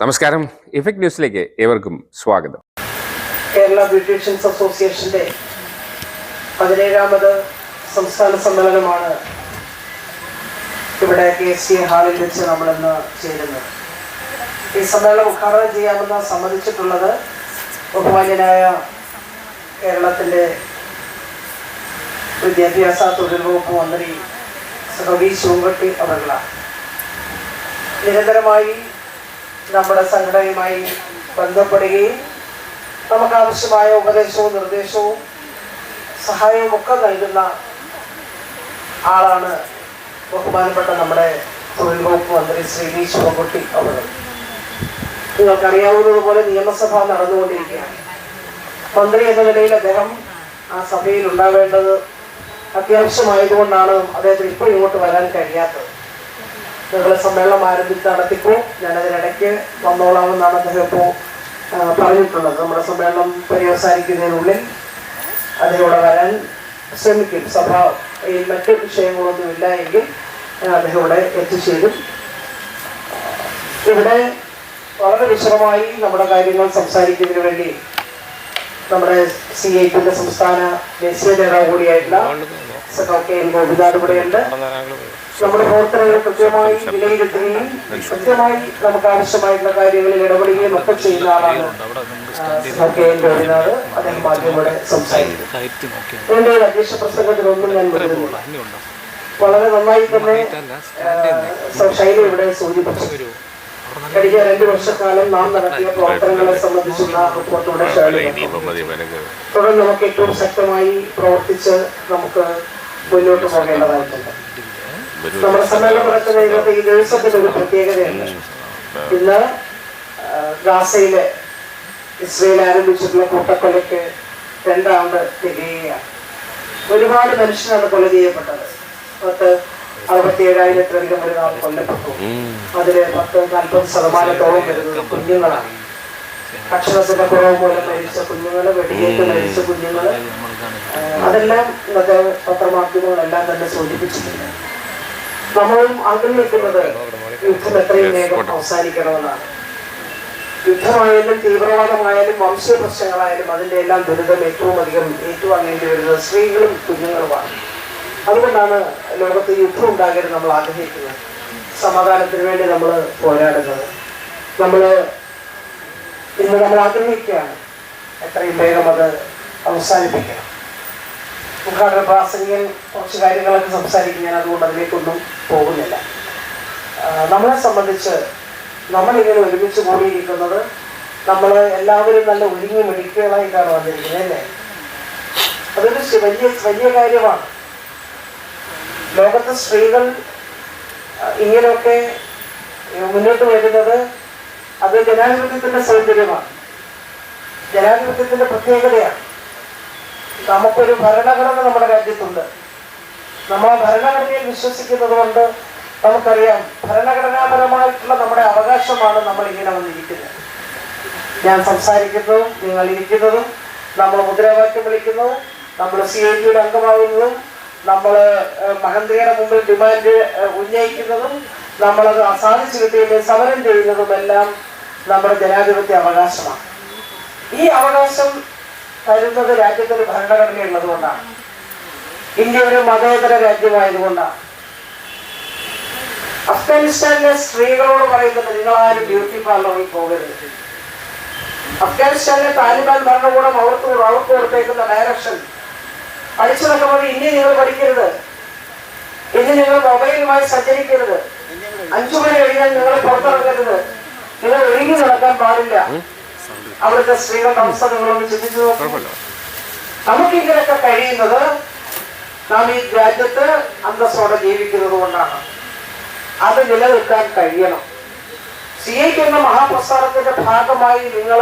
നമസ്കാരം. ഇഫക്ട് ന്യൂസിലേക്ക് ഏവർക്കും സ്വാഗതം. കേരള ബ്യൂട്ടീഷ്യൻസ് അസോസിയേഷന്റെ പതിനേഴാമത് സംസ്ഥാന സമ്മേളനമാണ് ഇവിടെ കെ എസ് സി ഹാളിൽ വെച്ച് നമ്മൾ ഇന്ന് ചേരുന്നത്. ഈ സമ്മേളനം ഉദ്ഘാടനം ചെയ്യാമെന്ന് സമ്മതിച്ചിട്ടുള്ളത് ബഹുമാന്യനായ കേരളത്തിന്റെ വിദ്യാഭ്യാസ തൊഴിൽ വകുപ്പ് മന്ത്രി സഹവി ശിവൻകുട്ടി അവர்களാണ് നിരന്തരമായി നമ്മുടെ സംഘടനയുമായി ബന്ധപ്പെടുകയും നമുക്ക് ആവശ്യമായ ഉപദേശവും നിർദ്ദേശവും സഹായവും ഒക്കെ നൽകുന്ന ആളാണ് ബഹുമാനപ്പെട്ട നമ്മുടെ തൊഴിൽ വകുപ്പ് മന്ത്രി ശ്രീ വി ശിവൻകുട്ടി അവർ. നിങ്ങൾക്കറിയാവുന്നതുപോലെ നിയമസഭ നടന്നുകൊണ്ടിരിക്കുകയാണ്. മന്ത്രി എന്ന നിലയിൽ അദ്ദേഹം ആ സഭയിൽ ഉണ്ടാവേണ്ടത് അത്യാവശ്യമായതുകൊണ്ടാണ് അദ്ദേഹത്തിന് ഇപ്പോൾ ഇങ്ങോട്ട് വരാൻ കഴിയാത്തത്. ഞങ്ങളെ സമ്മേളനം ആരംഭിച്ച് നടത്തിപ്പോ ഞാനതിനിടയ്ക്ക് വന്നോളാമെന്നാണ് അദ്ദേഹം ഇപ്പോൾ പറഞ്ഞിട്ടുള്ളത്. നമ്മുടെ സമ്മേളനം പര്യവസാനിക്കുന്നതിനുള്ളിൽ അതിലൂടെ വരാൻ ശ്രമിക്കും. സഭ ഈ മറ്റ് വിഷയങ്ങളൊന്നും ഇല്ല എങ്കിൽ അദ്ദേഹം ഇവിടെ എത്തിച്ചേരും. ഇവിടെ വളരെ വിശദമായി നമ്മുടെ കാര്യങ്ങൾ സംസാരിക്കുന്നതിന് വേണ്ടി നമ്മുടെ സി ഐ പിന്റെ സംസ്ഥാന ദേശീയ നേതാവ് കൂടിയായിട്ടുള്ള കെ എൻ ഇവിടെയുണ്ട് നമ്മുടെ പ്രവർത്തനങ്ങൾ കൃത്യമായി വിലയിരുത്തുകയും കൃത്യമായി നമുക്ക് ആവശ്യമായിട്ടുള്ള കാര്യങ്ങളിൽ ഇടപെടുകയും ഒക്കെ ചെയ്യുന്ന ആളാണ് എൻ ഗോപിനാഥ് അദ്ദേഹം ഇവിടെ സംസാരിക്കും. എന്റെ അധ്യക്ഷ പ്രസംഗത്തിനൊന്നും ഞാൻ വരുന്നില്ല വളരെ നന്നായി തന്നെ ശൈലി ഇവിടെ സൂചിപ്പിച്ചു. കഴിഞ്ഞ രണ്ടു വർഷക്കാലം നാം നടത്തിയ പ്രവർത്തനങ്ങളെ സംബന്ധിച്ചുള്ള റിപ്പോർട്ടോടെ തുടർന്ന് നമുക്ക് ഏറ്റവും ശക്തമായി പ്രവർത്തിച്ച് നമുക്ക് മുന്നോട്ട് പോകേണ്ടതായിട്ടുണ്ട്. നമ്മുടെ സമ്മേളനം നടക്കുന്ന ഇന്നത്തെ ഈ ദിവസത്തിന്റെ ഒരു പ്രത്യേകതയുണ്ട്. ഇന്ന് ഗാസയിലെ ഇസ്രയേൽ ആരംഭിച്ചിട്ടുള്ള കൂട്ടക്കൊലയ്ക്ക് രണ്ടാണ്ട് തികയുകയാണ്. ഒരുപാട് മനുഷ്യരാണ് കൊല ചെയ്യപ്പെട്ടത്. പത്ത് അറുപത്തി ഏഴായിരത്തിലധികം ഒരു നാൾ കൊല്ലപ്പെട്ടു അതിലെ പത്ത് നാൽപ്പത് ശതമാനത്തോളം വരുന്നത് കുഞ്ഞുങ്ങളാണ്. ഭക്ഷണത്തിന്റെ കുറവ് മൂലം മരിച്ച കുഞ്ഞുങ്ങൾ വെടിയേറ്റ് മരിച്ച കുഞ്ഞുങ്ങൾ. ഏഹ് അതെല്ലാം ഇന്നത്തെ പത്രമാധ്യമങ്ങളെല്ലാം തന്നെ സൂചിപ്പിച്ചിട്ടുണ്ട്. നമ്മളും ആഗ്രഹിക്കുന്നത് യുദ്ധം എത്രയും വേഗം അവസാനിക്കണമെന്നാണ്. യുദ്ധമായാലും തീവ്രവാദമായാലും വംശീയ പ്രശ്നങ്ങളായാലും അതിന്റെ എല്ലാം ദുരിതം ഏറ്റവും അധികം ഏറ്റുവാങ്ങേണ്ടി വരുന്നത് സ്ത്രീകളും കുഞ്ഞുങ്ങളുമാണ്. അതുകൊണ്ടാണ് ലോകത്ത് യുദ്ധം ഉണ്ടാകരുത് നമ്മൾ ആഗ്രഹിക്കുന്നത്. സമാധാനത്തിന് വേണ്ടി നമ്മൾ പോരാടുന്നത്. നമ്മൾ ഇന്ന് നമ്മൾ ആഗ്രഹിക്കുകയാണ് എത്രയും വേഗം അത് അവസാനിപ്പിക്കണം. ഉദ്ഘാടന പ്രാസംഗികൻ കുറച്ച് കാര്യങ്ങളൊക്കെ സംസാരിക്കും. ഞാൻ അതുകൊണ്ട് അതിലേക്കൊന്നും പോകുന്നില്ല. നമ്മളെ സംബന്ധിച്ച് നമ്മളിങ്ങനെ ഒരുമിച്ച് കൂടിയിരിക്കുന്നത് നമ്മൾ എല്ലാവരും നല്ല ഒരുങ്ങി മെഡിക്കുകളായിട്ടാണ് വന്നിരിക്കുന്നത് അല്ലേ? അതൊരു വലിയ വലിയ കാര്യമാണ്. ലോകത്തെ സ്ത്രീകൾ ഇങ്ങനെയൊക്കെ മുന്നോട്ട് വരുന്നത് അത് ജനാധിപത്യത്തിന്റെ സൗന്ദര്യമാണ്. ജനാധിപത്യത്തിന്റെ പ്രത്യേകതയാണ്. നമുക്കൊരു ഭരണഘടന നമ്മുടെ രാജ്യത്തുണ്ട്. നമ്മൾ ആ ഭരണഘടനയിൽ വിശ്വസിക്കുന്നത് കൊണ്ട് നമുക്കറിയാം ഭരണഘടനാപരമായിട്ടുള്ള നമ്മുടെ അവകാശമാണ് നമ്മൾ ഇങ്ങനെ വന്നിരിക്കുന്നത്. ഞാൻ സംസാരിക്കുന്നതും നിങ്ങൾ ഇരിക്കുന്നതും നമ്മൾ മുദ്രാവാക്യം വിളിക്കുന്നതും നമ്മൾ സി ഐ ടിയുടെ അംഗമാകുന്നതും നമ്മൾ മഹന്ത്രിയുടെ മുമ്പിൽ ഡിമാൻഡ് ഉന്നയിക്കുന്നതും നമ്മളത് കിട്ടിയില്ലേ സമരം ചെയ്യുന്നതുമെല്ലാം നമ്മുടെ ജനാധിപത്യ അവകാശമാണ്. ഈ അവകാശം തരുന്നത് രാജ്യത്തൊരു ഭരണഘടന ഉള്ളതുകൊണ്ടാണ് ഇന്ത്യ ഒരു മതേതര രാജ്യമായതുകൊണ്ടാണ്. അഫ്ഗാനിസ്ഥാനിലെ സ്ത്രീകളോട് പറയുന്നത് നിങ്ങൾ ആരും ബ്യൂട്ടി പാർലറിൽ പോകരുത്. അഫ്ഗാനിസ്ഥാനിലെ താലിബാൻ ഭരണകൂടം അവർക്ക് അവർക്ക് കൊടുത്തേക്കുന്ന ഡയറക്ഷൻ പഠിച്ചു നടക്കുമ്പോൾ ഇനി നിങ്ങൾ പഠിക്കരുത്. ഇനി നിങ്ങൾ മൊബൈലുമായി സഞ്ചരിക്കരുത്. അഞ്ചു മണി കഴിഞ്ഞാൽ നിങ്ങൾ പുറത്തിറങ്ങരുത്. നിങ്ങൾ ഒഴുകി നടക്കാൻ പാടില്ല. അവിടുത്തെ സ്ത്രീകളുടെ അവസ്ഥ നിങ്ങളൊന്ന് ചിന്തിച്ചു നോക്കും. നമുക്കിങ്ങനെയൊക്കെ കഴിയുന്നത് നാം ഈ രാജ്യത്ത് അന്തസ്സോടെ ജീവിക്കുന്നത് കൊണ്ടാണ്. അത് നിലനിൽക്കാൻ കഴിയണം. സി ഐക്ക് എന്ന മഹാപ്രസ്ഥാനത്തിന്റെ ഭാഗമായി നിങ്ങൾ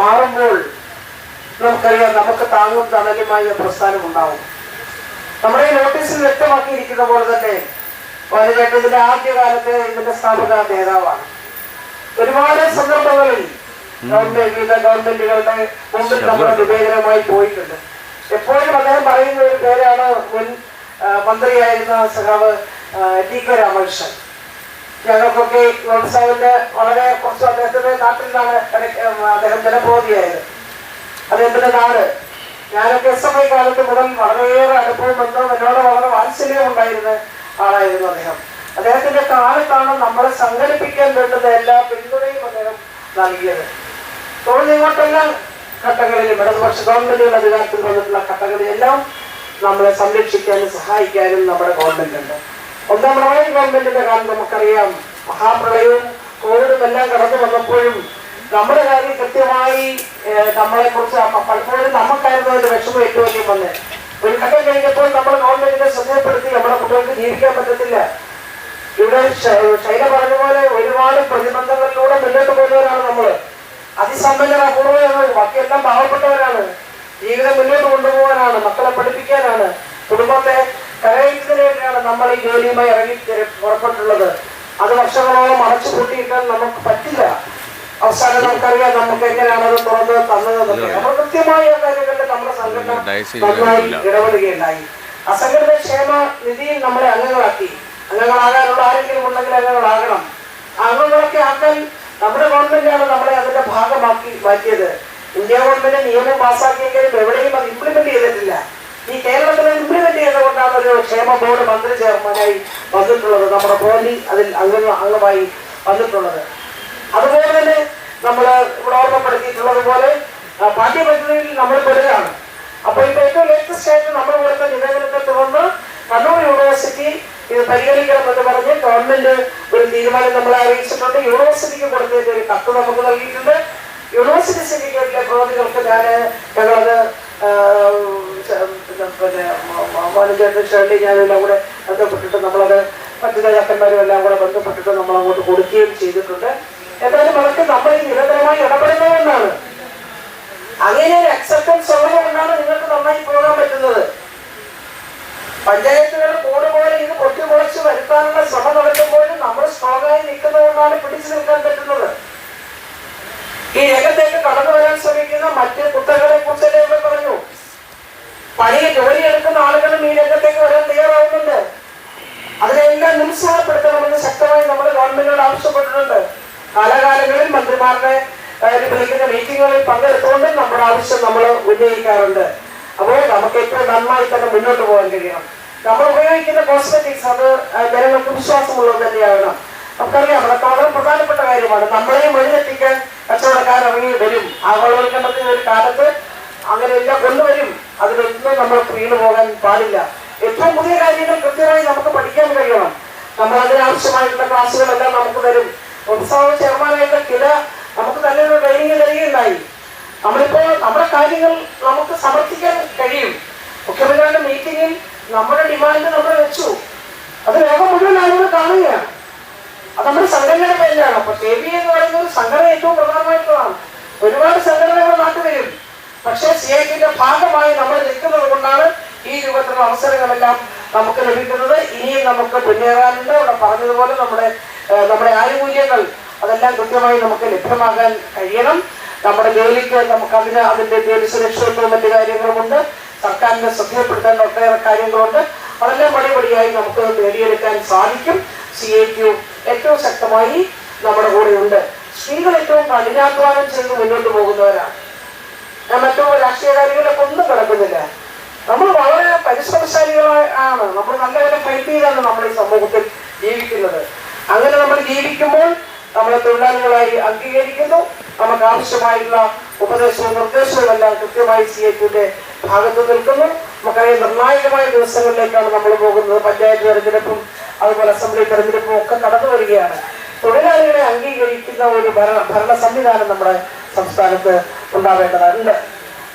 മാറുമ്പോൾ നമുക്കറിയാം നമുക്ക് താങ്ങും തണലുമായി പ്രസ്ഥാനം ഉണ്ടാവും. നമ്മുടെ നോട്ടീസിൽ വ്യക്തമാക്കിയിരിക്കുന്ന പോലെ തന്നെ വനിതയ്ക്ക് ഇതിന്റെ ആദ്യകാലത്തെ ഇതിന്റെ സ്ഥാപക നേതാവാണ്. ഒരുപാട് സന്ദർഭങ്ങളിൽ ഗവൺമെന്റ് വിവിധ ഗവൺമെന്റുകളുടെ മുമ്പിൽ നമ്മൾ വിവേചനമായി പോയിട്ടുണ്ട്. എപ്പോഴും അദ്ദേഹം പറയുന്ന ഒരു പേരാണ് മുൻ മന്ത്രിയായിരുന്ന സഖാവ് ടി കെ രാമകൃഷ്ണൻ. ഞങ്ങൾക്കൊക്കെ വ്യവസായത്തിന്റെ വളരെ കുറച്ച് അദ്ദേഹത്തിന്റെ നാട്ടിൽ നിന്നാണ് അദ്ദേഹം ജനബോധിയായത് അദ്ദേഹത്തിന്റെ നാട്. ഞാനൊക്കെ എസ് എം ഐ കാലത്ത് മുതൽ വളരെയേറെ അനുഭവം വന്നു. എന്നോട് വളരെ വാത്സല്യം ഉണ്ടായിരുന്ന ആളായിരുന്നു അദ്ദേഹം. അദ്ദേഹത്തിന്റെ കാലത്താണ് നമ്മളെ സംഘടിപ്പിക്കാൻ വേണ്ടുന്ന എല്ലാ പിന്തുണയും അദ്ദേഹം നൽകിയത്. തുടർന്ന് ഇങ്ങോട്ടെല്ലാം ഘട്ടങ്ങളിലും ഇടതുപക്ഷ ഗവൺമെന്റുകൾ അധികാരത്തിൽ വന്നിട്ടുള്ള ഘട്ടങ്ങളിലെല്ലാം നമ്മളെ സംരക്ഷിക്കാനും സഹായിക്കാനും നമ്മുടെ ഗവൺമെന്റ് ഉണ്ട്. ഒന്നാം പിണറായി ഗവൺമെന്റിന്റെ കാലം നമുക്കറിയാം. മഹാപ്രളയവും കോവിഡും എല്ലാം കടന്നു വന്നപ്പോഴും നമ്മുടെ കാര്യം കൃത്യമായി നമ്മളെ കുറിച്ച് പലപ്പോഴും നമുക്കായിരുന്നു അതിന്റെ വിഷമം ഏറ്റവും വലിയ വന്ന് ഒരു ഘട്ടം കഴിഞ്ഞപ്പോൾ നമ്മൾ ഗവൺമെന്റിനെ ശ്രദ്ധപ്പെടുത്തി നമ്മുടെ കുട്ടികൾക്ക് ജീവിക്കാൻ പറ്റത്തില്ല. ഇവിടെ ശൈല പറഞ്ഞ പോലെ ഒരുപാട് പ്രതിബന്ധങ്ങളിലൂടെ മുന്നോട്ട് പോകുന്നവരാണ് നമ്മൾ അതിസമ്പന്നർ അപൂർവമാണ് ബാക്കിയെല്ലാം പാവപ്പെട്ടവരാണ്. ജീവിതം മുന്നോട്ട് കൊണ്ടുപോകാനാണ് മക്കളെ പഠിപ്പിക്കാനാണ്. കുടുംബത്തെ കരയിച്ചതിന് വേണ്ടിയാണ് നമ്മൾ ഈ ജോലിയുമായി ഇറങ്ങി പുറപ്പെട്ടുള്ളത് അത് വർഷങ്ങളോളം അടച്ചു പറ്റില്ല അവസാനം നമുക്കറിയാം നമുക്ക് എങ്ങനെയാണ് അത് തുറന്ന് തന്നത് നമ്മൾ കൃത്യമായ കാര്യങ്ങളിൽ നമ്മുടെ സംഘടന നന്നായി ഇടപെടുകയുണ്ടായി. അസംഘടിത ക്ഷേമ നിധിയിൽ നമ്മളെ അംഗങ്ങളാക്കി. അംഗങ്ങളാകാനുള്ള ആരെങ്കിലും ഉണ്ടെങ്കിൽ അംഗങ്ങളാകണം. ആ അംഗങ്ങളൊക്കെ ആക്കാൻ നമ്മുടെ ഗവൺമെന്റാണ് നമ്മളെ അതിന്റെ ഭാഗമാക്കി മാറ്റിയത്. ഇന്ത്യ ഗവൺമെന്റ് നിയമം പാസ്സാക്കിയെങ്കിലും എവിടെയും അത് ഇംപ്ലിമെന്റ് ചെയ്തിട്ടില്ല. ഈ കേരളത്തിൽ ഇംപ്ലിമെന്റ് ചെയ്തുകൊണ്ടാണ് ഒരു ക്ഷേമ ബോർഡ് മന്ത്രി ചെയർമാനായി വന്നിട്ടുള്ളത്. നമ്മുടെ പോലി അതിൽ അംഗ അംഗമായി വന്നിട്ടുള്ളത്. അതുപോലെ തന്നെ നമ്മൾ ഇവിടെ ഓർമ്മപ്പെടുത്തിയിട്ടുള്ളത് പോലെ പാഠ്യപദ്ധതിയിൽ നമ്മൾ പെടുകയാണ്. അപ്പൊ ഇപ്പൊ ഏറ്റവും ലേറ്റസ്റ്റ് ആയിട്ട് നമ്മൾ കൊടുത്ത നിവേദനത്തെ തുടർന്ന് കണ്ണൂർ യൂണിവേഴ്സിറ്റി ഇത് പരിഗണിക്കണം എന്ന് പറഞ്ഞ് ഗവൺമെന്റ് ഒരു തീരുമാനം നമ്മളെ അറിയിച്ചിട്ടുണ്ട്. യൂണിവേഴ്സിറ്റിക്ക് കൊടുത്തതിന്റെ ഒരു കത്ത് നമുക്ക് നൽകിയിട്ടുണ്ട്. യൂണിവേഴ്സിറ്റി സിൻഡിക്കേറ്റിലെ പ്രവർത്തികൾക്ക് ഞാൻ ഞങ്ങളത് പിന്നെ ഷേർലി ഞാനെല്ലാം കൂടെ ബന്ധപ്പെട്ടിട്ട് നമ്മളത് മറ്റു നേതാക്കന്മാരും എല്ലാം കൂടെ ബന്ധപ്പെട്ടിട്ട് നമ്മൾ അങ്ങോട്ട് കൊടുക്കുകയും ചെയ്തിട്ടുണ്ട്. എന്തായാലും അവർക്ക് നമ്മൾ ഈ നിരന്തരമായി ഇടപെടുന്നതുകൊണ്ടാണ് അങ്ങനെ ഒരു അക്സെപ്റ്റൻസ് ഉള്ളത് കൊണ്ടാണ് നിങ്ങൾക്ക് നന്നായി പോകാൻ പറ്റുന്നത്. പഞ്ചായത്തുകൾ കൂടെ പോലെ ഇത് പൊട്ടിമുളച്ച് വരുത്താനുള്ള ശ്രമം നടക്കുമ്പോഴും നമ്മൾ സ്ട്രോങ്ങായി നിൽക്കുന്നതുകൊണ്ടാണ് പിടിച്ചു നിൽക്കാൻ പറ്റുന്നത്. ഈ രംഗത്തേക്ക് കടന്നു വരാൻ ശ്രമിക്കുന്ന മറ്റ് കുത്തകളെ കുറിച്ചല്ലേ ഇവിടെ പറഞ്ഞു? പണി ജോലിയെടുക്കുന്ന ആളുകളും ഈ രംഗത്തേക്ക് വരാൻ തയ്യാറാവുന്നുണ്ട്. അതിനെല്ലാം നിരുത്സാഹപ്പെടുത്തണമെന്ന് ശക്തമായി നമ്മുടെ ഗവൺമെന്റിനോട് ആവശ്യപ്പെട്ടിട്ടുണ്ട്. കാലാകാലങ്ങളിൽ മന്ത്രിമാരുടെ വിളിക്കുന്ന മീറ്റിങ്ങുകളിൽ പങ്കെടുത്തുകൊണ്ട് നമ്മുടെ ആവശ്യം നമ്മൾ ഉന്നയിക്കാറുണ്ട്. അപ്പോൾ നമുക്ക് ഏറ്റവും നന്നായി തന്നെ മുന്നോട്ട് പോകാൻ കഴിയണം. നമ്മൾ ഉപയോഗിക്കുന്ന കോസ്മെറ്റിക്സ് അത് ജനങ്ങൾക്ക് വിശ്വാസമുള്ളത് തന്നെയാണ്. നമുക്കറിയാം അതൊക്കെ വളരെ പ്രധാനപ്പെട്ട കാര്യമാണ്. നമ്മളെയും വഴിതെറ്റിക്കാൻ കച്ചവടക്കാർ ഇറങ്ങി വരും. ആഗോളവൽക്കരണത്തിന്റെ ഒരു കാലത്ത് അങ്ങനെയെല്ലാം കൊണ്ടുവരും. അതിലൊന്നും നമ്മൾ വീണു പോകാൻ പാടില്ല. ഏറ്റവും പുതിയ കാര്യങ്ങൾ കൃത്യമായി നമുക്ക് പഠിക്കാൻ കഴിയണം. നമ്മൾ അതിനാവശ്യമായിട്ടുള്ള ക്ലാസ്സുകളെല്ലാം നമുക്ക് തരും. ഉത്സവ ചെയർമാനായിട്ട് കില നമുക്ക് തന്നെ നല്ലൊരു ട്രെയിനിങ് തരികയുണ്ടായി. നമ്മളിപ്പോ നമ്മുടെ കാര്യങ്ങൾ നമുക്ക് സമർപ്പിക്കാൻ കഴിയും. മുഖ്യമന്ത്രിയുടെ മീറ്റിംഗിൽ നമ്മുടെ ഡിമാൻഡ് നമ്മൾ വെച്ചു. അത് ലോകം മുഴുവൻ ആളുകൾ കാണുകയാണ്. അത് നമ്മുടെ സംഘടനയുടെ പേരിലാണ്. അപ്പൊ കെ ബി എന്ന് പറയുന്ന ഒരു സംഘടന ഏറ്റവും പ്രധാനമായിട്ടുള്ളതാണ്. ഒരുപാട് സംഘടനകൾ നാട്ടിൽ വരും പക്ഷേ സി ഐ ടിന്റെ ഭാഗമായി നമ്മൾ നിൽക്കുന്നത് കൊണ്ടാണ് ഈ രൂപത്തിലുള്ള അവസരങ്ങളെല്ലാം നമുക്ക് ലഭിക്കുന്നത്. ഇനിയും നമുക്ക് പിന്നേറാനുണ്ട് ഇവിടെ പറഞ്ഞതുപോലെ നമ്മുടെ നമ്മുടെ ആനുകൂല്യങ്ങൾ അതെല്ലാം കൃത്യമായി നമുക്ക് ലഭ്യമാകാൻ കഴിയണം. നമ്മുടെ ജോലിക്ക് നമുക്ക് അതിന് അതിന്റെ ജോലി സുരക്ഷിതത്വവും മറ്റു കാര്യങ്ങളുമുണ്ട്. സർക്കാരിനെ ശ്രദ്ധയപ്പെടുത്താൻ ഒട്ടേറെ കാര്യങ്ങളുണ്ട്. അതെല്ലാം പടിപടിയായി നമുക്ക് നേടിയെടുക്കാൻ സാധിക്കും. സി എ ക്യു ഏറ്റവും ശക്തമായി നമ്മുടെ കൂടെ ഉണ്ട് സ്ത്രീകൾ ഏറ്റവും കഠിനാധ്വാനം ചെയ്ത് മുന്നോട്ട് പോകുന്നവരാണ്. ഞാൻ മറ്റു രാഷ്ട്രീയകാരികളൊക്കെ ഒന്നും കിടക്കുന്നില്ല നമ്മൾ വളരെ പരിശ്രമശാലികളാണ് നമ്മൾ നല്ലവരെ ഫൈറ്റ് ചെയ്താണ് നമ്മൾ ഈ സമൂഹത്തിൽ ജീവിക്കുന്നത്. അങ്ങനെ നമ്മൾ ജീവിക്കുമ്പോൾ നമ്മളെ തൊഴിലാളികളായി അംഗീകരിക്കുന്നു. നമുക്ക് ആവശ്യമായിട്ടുള്ള ഉപദേശവും നിർദ്ദേശവും എല്ലാം കൃത്യമായി സി എച്ചിന്റെ ഭാഗത്ത് നിൽക്കുന്നു. നമുക്കറിയാം നിർണായകമായ ദിവസങ്ങളിലേക്കാണ് നമ്മൾ പോകുന്നത്. പഞ്ചായത്ത് തെരഞ്ഞെടുപ്പും അതുപോലെ അസംബ്ലി തെരഞ്ഞെടുപ്പും ഒക്കെ കടന്നു വരികയാണ്. തൊഴിലാളികളെ അംഗീകരിക്കുന്ന ഒരു ഭരണ ഭരണ സംവിധാനം നമ്മുടെ സംസ്ഥാനത്ത് ഉണ്ടാവേണ്ടതുണ്ട്.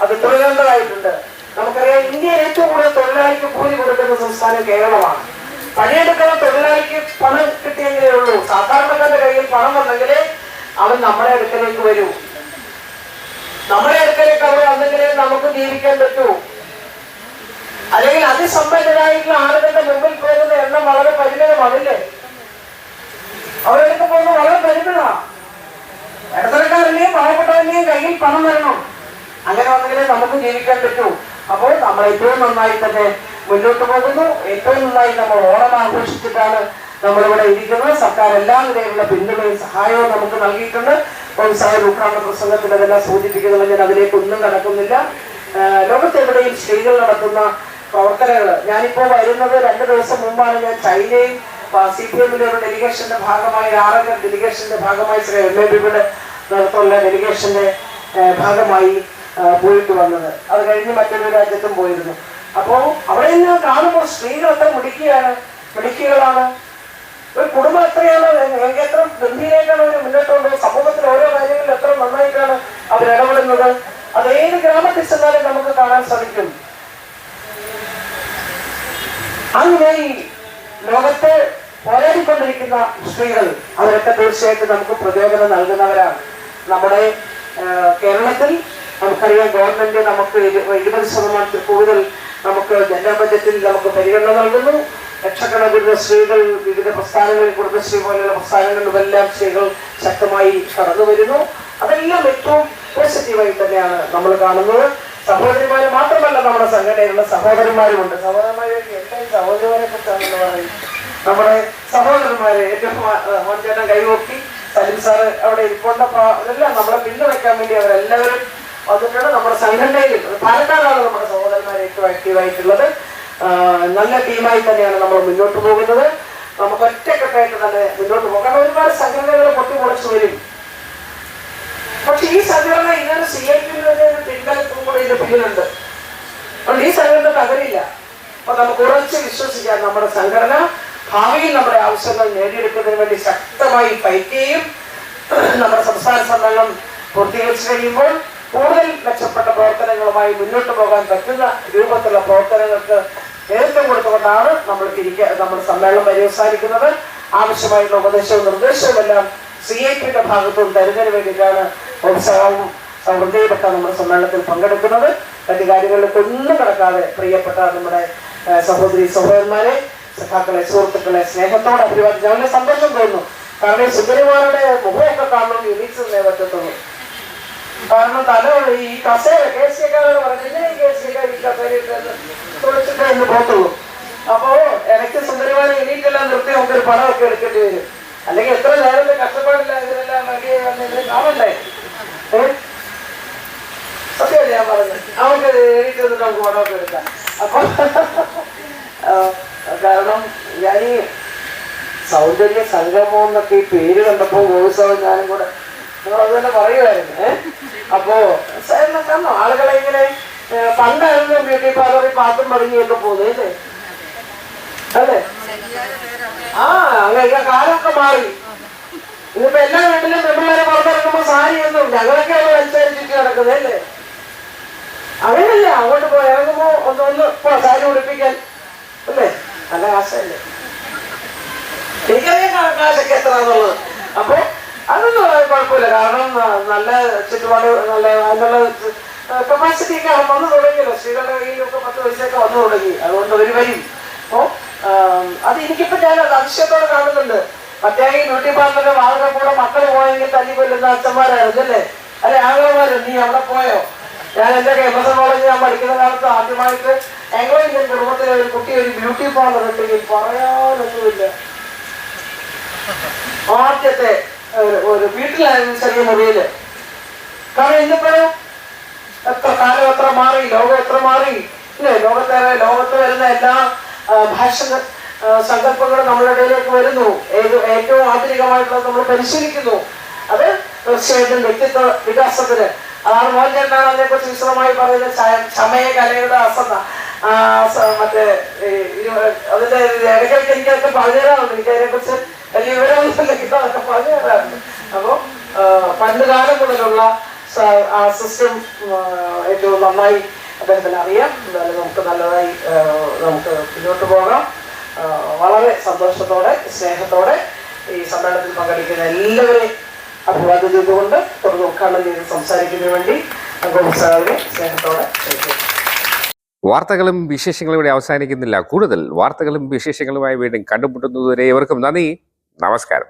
അത് തുടരേണ്ടതായിട്ടുണ്ട് നമുക്കറിയാം ഇന്ത്യയിൽ ഏറ്റവും കൂടുതൽ തൊഴിലാളിക്ക് കൂലി കൊടുക്കുന്ന സംസ്ഥാനം കേരളമാണ്. പണിയെടുക്കുന്ന തൊഴിലാളിക്ക് പണം കിട്ടിയെങ്കിലേ ഉള്ളൂ. സാധാരണക്കാരുടെ കയ്യിൽ പണം വന്നെങ്കിലേ അവൻ നമ്മുടെ അടുക്കലേക്ക് വരൂ. നമ്മുടെ അടുക്കലേക്ക് അവർ വന്നെങ്കിലേ നമുക്ക് ജീവിക്കാൻ പറ്റൂ. അല്ലെങ്കിൽ അതിസമ്പന്നരായിട്ടുള്ള ആളുകളുടെ മുമ്പിൽ പോകുന്ന എണ്ണം വളരെ പരിമിതമാണില്ലേ? അവരൊക്കെ പോകുന്ന വളരെ പരിമിതമാണ്. ഇടത്തരക്കാരനെയും പാവപ്പെട്ടവന്റെയും കയ്യിൽ പണം വരണം. അങ്ങനെ വന്നെങ്കിലേ നമുക്ക് ജീവിക്കാൻ പറ്റൂ. അപ്പോൾ നമ്മൾ ഏറ്റവും നന്നായി തന്നെ മുന്നോട്ട് പോകുന്നു. ഏറ്റവും നന്നായി നമ്മൾ ഓണം ആഘോഷിച്ചിട്ടാണ് നമ്മളിവിടെ ഇരിക്കുന്നത്. സർക്കാർ എല്ലാ നിലയിലുള്ള പിന്തുണയും സഹായവും നമുക്ക് നൽകിയിട്ടുണ്ട്. സാഹിബ് ഉദ്ഘാടന പ്രസംഗത്തിൽ അതെല്ലാം സൂചിപ്പിക്കുന്നത് ഞാൻ അതിലേക്കൊന്നും നടക്കുന്നില്ല ലോകത്തെവിടെയും സ്ത്രീകൾ നടത്തുന്ന പ്രവർത്തനങ്ങൾ ഞാനിപ്പോൾ വരുന്നത് രണ്ട് ദിവസം മുമ്പാണ് ഞാൻ ചൈനയും സി പി എമ്മിലെ ഒരു ഡെലിഗേഷന്റെ ഭാഗമായി ആറംഗ ഡെലിഗേഷന്റെ ഭാഗമായി ശ്രീ എം എ ബിയുടെ നേതൃത്വമുള്ള ഡെലിഗേഷന്റെ ഭാഗമായി പോയിട്ട് വന്നത്. അത് കഴിഞ്ഞ് മറ്റൊരു രാജ്യത്തും പോയിരുന്നു. അപ്പോ അവിടെ നിന്ന് കാണുമ്പോൾ സ്ത്രീകൾ എത്ര മിടുക്കിയാണ് മിടുക്കികളാണ്. ഒരു കുടുംബം എത്രയാണ്? എത്ര ഗംഭീരമായിട്ടാണ് അവർ മുന്നോട്ട് കൊണ്ടുപോകുന്നത് സമൂഹത്തിൽ ഓരോ കാര്യങ്ങളിലും എത്ര നന്നായിട്ടാണ് അവർ ഇടപെടുന്നത്. അത് ഏത് ഗ്രാമത്തിൽ ചെന്നാലും നമുക്ക് കാണാൻ സാധിക്കും. അങ്ങനെ ഈ ലോകത്ത് പോരാടിക്കൊണ്ടിരിക്കുന്ന സ്ത്രീകൾ അവരൊക്കെ തീർച്ചയായിട്ടും നമുക്ക് പ്രചോദനം നൽകുന്നവരാണ്. നമ്മുടെ കേരളത്തിൽ നമുക്കറിയാം ഗവൺമെന്റ് നമുക്ക് ഇരു- ഇരുപത് ശതമാനത്തിൽ കൂടുതൽ നമുക്ക് ജനറൽ ബജറ്റിൽ നമുക്ക് പരിഗണന നൽകുന്നു. ലക്ഷക്കണക്കിന് സ്ത്രീകൾ വിവിധ പ്രസ്ഥാനങ്ങളിൽ കുടുംബശ്രീ പോലെയുള്ള പ്രസ്ഥാനങ്ങളിലുമെല്ലാം സ്ത്രീകൾ ശക്തമായി കടന്നു വരുന്നു. അതെല്ലാം ഏറ്റവും പോസിറ്റീവായി തന്നെയാണ് നമ്മൾ കാണുന്നത്. സഹോദരിമാര് മാത്രമല്ല നമ്മുടെ സംഘടനയിലുള്ള സഹോദരന്മാരുമുണ്ട്. സഹോദരന്മാരെ എല്ലാ സഹോദരന്മാരെ കുറിച്ചാണെന്ന് നമ്മുടെ സഹോദരന്മാരെ ഏറ്റവും മോൻചേട്ടൻ കൈവക്കി സലിം സാറ് അവിടെ ഇരിപ്പുണ്ട്. അതെല്ലാം നമ്മളെ പിന്തുണയ്ക്കാൻ വേണ്ടി അവരെല്ലാവരും വന്നിട്ടുണ്ട്. നമ്മുടെ സംഘടനയിൽ പാലക്കാടാണ് നമ്മുടെ സഹോദരന്മാർ ഏറ്റവും ആക്റ്റീവായിട്ടുള്ളത് നല്ല ടീമായി തന്നെയാണ് നമ്മൾ മുന്നോട്ട് പോകുന്നത്. നമുക്ക് ഒറ്റക്കെട്ടായിട്ട് തന്നെ മുന്നോട്ട് പോകാം. കാരണം ഒരുപാട് സംഘടനകൾ പൊട്ടിമുളച്ചു വരും. പക്ഷെ ഈ സംഘടന ഇങ്ങനെ സി ഐ കൂടെ ഇതിന്റെ പിന്നിലുണ്ട്. അതുകൊണ്ട് ഈ സംഘടന തകരില്ല. അപ്പൊ നമുക്ക് ഉറച്ച് വിശ്വസിക്കാം നമ്മുടെ സംഘടന ഭാവിയിൽ നമ്മുടെ ആവശ്യങ്ങൾ നേടിയെടുക്കുന്നതിന് വേണ്ടി ശക്തമായി ചെയ്യും. നമ്മുടെ സംസ്ഥാന സമ്മേളനം പൂർത്തീകരിച്ചു കഴിയുമ്പോൾ കൂടുതൽ മെച്ചപ്പെട്ട പ്രവർത്തനങ്ങളുമായി മുന്നോട്ട് പോകാൻ പറ്റുന്ന രൂപത്തിലുള്ള പ്രവർത്തനങ്ങൾക്ക് നേതൃത്വം കൊടുത്തുകൊണ്ടാണ് നമ്മൾ തിരികെ നമ്മൾ സമ്മേളനം പര്യവസാനിക്കുന്നത്. ആവശ്യമായിട്ടുള്ള ഉപദേശവും നിർദ്ദേശവും എല്ലാം സി ഐ പിയുടെ ഭാഗത്തും തരുന്നതിന് വേണ്ടിയിട്ടാണ് നമ്മുടെ സമ്മേളനത്തിൽ പങ്കെടുക്കുന്നത്. മറ്റു കാര്യങ്ങളിലേക്ക് ഒന്നും കിടക്കാതെ പ്രിയപ്പെട്ട നമ്മുടെ സഹോദരി സഹോദരന്മാരെ സഖാക്കളെ സുഹൃത്തുക്കളെ സ്നേഹത്തോടെ അഭിവാദിച്ചു അവന്റെ സന്തോഷം തോന്നുന്നു കാരണം സുഗരിമാരുടെ മുഖമൊക്കെ കാണണം യുണീക്സ് നേതൃത്വം കാരണം തല ഈ കസേര കെ സി കാരോട് പറഞ്ഞില്ല? ഈ കെ സി ഈ കസേര തുളച്ചിട്ടേ എന്ന് പോത്തുള്ളൂ അപ്പോ എനിക്ക് സുന്ദരിമാരെ എണീറ്റെല്ലാം നിർത്തി നമുക്കൊരു പടമൊക്കെ എടുക്കേണ്ടി വരും. അല്ലെങ്കിൽ എത്ര നേരത്തെ കഷ്ടപ്പാടില്ല ഇതിനെല്ലാം കാണണ്ടേ? സത്യമല്ലേ ഞാൻ പറഞ്ഞത്. നമുക്ക് എണീറ്റ് വന്നിട്ട് നമുക്ക് പടമൊക്കെ എടുക്കാം. അപ്പൊ കാരണം ഞാൻ ഈ സൗന്ദര്യ സംഗമം എന്നൊക്കെ ഈ പേര് കണ്ടപ്പോ ഗോവിസവും ഞാനും കൂടെ നിങ്ങൾ അത് തന്നെ പറയുമായിരുന്നു ഏഹ് അപ്പോ കാരണം ആളുകളെ ഇങ്ങനെ പണ്ടായിരുന്നു ബ്യൂട്ടി പാർലറിൽ പാത്തും പതുങ്ങിയൊക്കെ പോകുന്നത് അല്ലേ? അല്ലേ? ആ അങ്ങനെ കാലമൊക്കെ മാറി. ഇന്നിപ്പോ എല്ലാ വീട്ടിലും പെമ്പിള്ളേരെ പുറത്തിറക്കുമ്പോ സാരി ഒന്നും ഞങ്ങളൊക്കെ അവിടെ വലിച്ചരിച്ചിട്ട് നടക്കുന്നത് അല്ലേ? അങ്ങനല്ല അങ്ങോട്ട് പോയി ഇറങ്ങുമ്പോ ഒന്ന് ഒന്ന് സാരി ഉടുപ്പിക്കാൻ അല്ലേ? നല്ല കാശല്ലേ? എനിക്കറിയാം കാശൊക്കെ കാശൊക്കെ എത്രയാന്നുള്ളത്. അപ്പൊ അതൊന്നും കുഴപ്പമില്ല. കാരണം നല്ല ചുറ്റുപാട് നല്ല അതിനുള്ള കപ്പാസിറ്റി ഒക്കെ വന്നു തുടങ്ങിയല്ലോ. സ്ത്രീകളുടെ കയ്യിലൊക്കെ പത്ത് പൈസയൊക്കെ വന്നു തുടങ്ങി. അതുകൊണ്ട് ഒരു വരും. അപ്പോ അത് എനിക്കിപ്പോ ഞാൻ അതിശയത്തോടെ കാണുന്നുണ്ട്. മറ്റേ ഈ ബ്യൂട്ടി പാർലറിന്റെ വാഹന കൂടെ മക്കൾ പോയെങ്കിൽ തല്ലി കൊല്ലുന്ന അച്ഛന്മാരായിരുന്നു അല്ലേ? അല്ലെ ആങ്ങളമാര് നീ അവിടെ പോയോ? ഞാൻ എന്റെ എൻ കോളേജിൽ ഞാൻ പഠിക്കുന്ന കാലത്ത് ആദ്യമായിട്ട് ആംഗ്ലോ ഇന്ത്യൻ കുടുംബത്തിലെ ഒരു കുട്ടി ഒരു ബ്യൂട്ടി പാർലർ ഉണ്ടെങ്കിൽ പറയാനൊന്നുമില്ല. ആദ്യത്തെ ഒരു- വീട്ടിലായിരുന്നു ചെറിയ മുറിയിൽ. കാരണം ഇന്നിപ്പോഴും എത്ര കാലം എത്ര മാറി ലോകം എത്ര മാറി. ഇല്ലേ? ലോകത്തെ ലോകത്ത് വരുന്ന എല്ലാ ഭാഷ സങ്കല്പങ്ങളും നമ്മുടെ ഇടയിലേക്ക് വരുന്നു. ഏത് ഏറ്റവും ആധുനികമായിട്ടുള്ളത് നമ്മൾ പരിശീലിക്കുന്നു. അത് തീർച്ചയായിട്ടും വ്യക്തിത്വ വികാസത്തിന്. അതാണ് മോഹൻചേട്ടനാണ് അതിനെക്കുറിച്ച് വിശദമായി പറയുന്നത്. ചമയ കലയുടെ അസന്ന മറ്റേ അതിന്റെ ഇടയ്ക്കൊക്കെ എനിക്കൊക്കെ പറഞ്ഞു തരാറുണ്ട് എനിക്ക് അതിനെക്കുറിച്ച് വലിയ വിവരമൊന്നുമില്ലെങ്കിൽ അതൊക്കെ പറഞ്ഞു തരാറുണ്ട് അപ്പോൾ പണ്ട് കാലം മുതലുള്ള ആ സിസ്റ്റം ഏറ്റവും നന്നായി അദ്ദേഹത്തിന് അറിയാം. എന്തായാലും നമുക്ക് നല്ലതായി നമുക്ക് മുന്നോട്ട് പോകാം. വളരെ സന്തോഷത്തോടെ സ്നേഹത്തോടെ ഈ സമ്മേളനത്തിൽ പങ്കെടുക്കുന്ന എല്ലാവരെയും അഭിവാദ്യം ചെയ്തുകൊണ്ട് തുടർന്ന് ഉദ്ഘാടനം ചെയ്ത് സംസാരിക്കുന്നതിന് വേണ്ടി ഗോപസാറിനെ സ്നേഹത്തോടെ വാർത്തകളും വിശേഷങ്ങളും ഇവിടെ അവസാനിക്കുന്നില്ല. കൂടുതൽ വാർത്തകളും വിശേഷങ്ങളുമായി വീണ്ടും കണ്ടുമുട്ടുന്നതുവരെ ഏവർക്കും നന്ദി. നമസ്കാരം